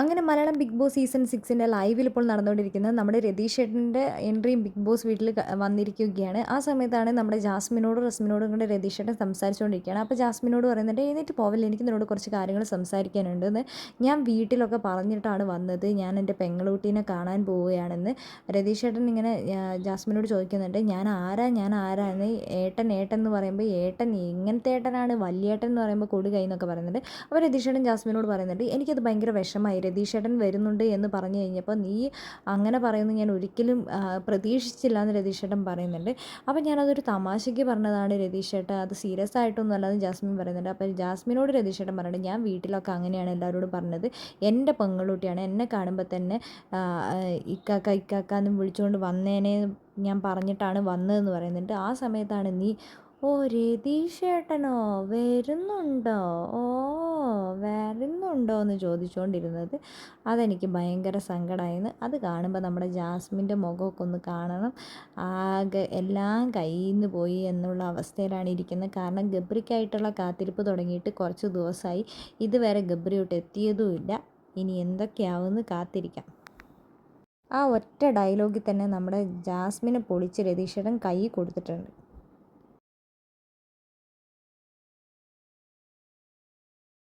അങ്ങനെ Malayalam big boss season സിക്സിന്റെ ലൈവിൽ ഇപ്പോൾ നടന്നുകൊണ്ടിരിക്കുന്നത് നമ്മുടെ രതീഷ് ചേട്ടന്റെ എൻട്രിയും ബിഗ് ബോസ് വീട്ടിൽ വന്നിരിക്കുകയാണ്. ആ സമയത്താണ് നമ്മുടെ ജാസ്മിനോടും റസ്മിനോടും കൂടെ രതീഷ് ചേട്ടൻ സംസാരിച്ചുകൊണ്ടിരിക്കുകയാണ്. അപ്പോൾ ജാസ്മിനോട് പറയുന്നുണ്ട് എഴുന്നേറ്റ് പോവില്ല? എനിക്ക് നിന്നോട് കുറച്ച് കാര്യങ്ങൾ സംസാരിക്കാനുണ്ടെന്ന് ഞാൻ വീട്ടിലൊക്കെ പറഞ്ഞിട്ടാണ് വന്നത്. ഞാൻ എന്റെ പെങ്ങളൂട്ടീനെ കാണാൻ പോവുകയാണെന്ന്. രതീഷ് ചേട്ടൻ ഇങ്ങനെ ജാസ്മിനോട് ചോദിക്കുന്നുണ്ട് ഞാൻ ആരാ? ഞാൻ ആരാ എന്ന് ഏട്ടൻ ഏട്ടൻ എന്ന് പറയുമ്പോൾ ഏട്ടൻ എങ്ങനത്തെ ഏട്ടനാണ്? വലിയേട്ടൻ എന്ന് പറയുമ്പോൾ കൊടുകൈ എന്നൊക്കെ പറയുന്നുണ്ട്. അപ്പോൾ രതീഷ് ചേട്ടൻ ജാസ്മിനോട് പറയുന്നുണ്ട് എനിക്കത് ഭയങ്കര വിഷമമായി. രതീഷ് ചേട്ടൻ വരുന്നുണ്ട് എന്ന് പറഞ്ഞു കഴിഞ്ഞപ്പോൾ നീ അങ്ങനെ പറയുന്നു ഞാൻ ഒരിക്കലും പ്രതീക്ഷിച്ചില്ല എന്ന് രതീഷേട്ടൻ പറയുന്നുണ്ട്. അപ്പോൾ ഞാനതൊരു തമാശയ്ക്ക് പറഞ്ഞതാണ് രതീഷേട്ടൻ അത് സീരിയസ് ആയിട്ടൊന്നും അല്ലാതെ ജാസ്മിൻ പറയുന്നുണ്ട്. അപ്പോൾ ജാസ്മിനോട് രതീഷേട്ടൻ പറഞ്ഞിട്ട് ഞാൻ വീട്ടിലൊക്കെ അങ്ങനെയാണ് എല്ലാവരോടും പറഞ്ഞത്. എന്റെ പെങ്ങളുട്ടിയാണ് എന്നെ കാണുമ്പോൾ തന്നെ ഇക്കാക്ക ഇക്കാക്ക എന്നും വിളിച്ചുകൊണ്ട് വന്നേനെ ഞാൻ പറഞ്ഞിട്ടാണ് വന്നതെന്ന് പറയുന്നുണ്ട്. ആ സമയത്താണ് നീ ഓ രതീഷേട്ടനോ വരുന്നുണ്ടോ? ഓ വരുന്നുണ്ടോ എന്ന് ചോദിച്ചുകൊണ്ടിരുന്നത് അതെനിക്ക് ഭയങ്കര സങ്കടമായിരുന്നു അത് കാണുമ്പോൾ നമ്മുടെ ജാസ്മിന്റെ മുഖമൊക്കെ ഒന്ന് കാണണം. ആകെ എല്ലാം കയ്യിൽ നിന്ന് പോയി എന്നുള്ള അവസ്ഥയിലാണ് ഇരിക്കുന്നത്. കാരണം ഗബ്രിക്കായിട്ടുള്ള കാത്തിരിപ്പ് തുടങ്ങിയിട്ട് കുറച്ച് ദിവസമായി. ഇതുവരെ ഗബ്രിയോട്ട് എത്തിയതുമില്ല ഇനി എന്തൊക്കെയാവുമെന്ന് കാത്തിരിക്കാം. ആ ഒറ്റ ഡയലോഗിൽ തന്നെ നമ്മുടെ ജാസ്മിനെ പൊളിച്ച് രതീശ്വരൻ കൈ കൊടുത്തിട്ടുണ്ട്.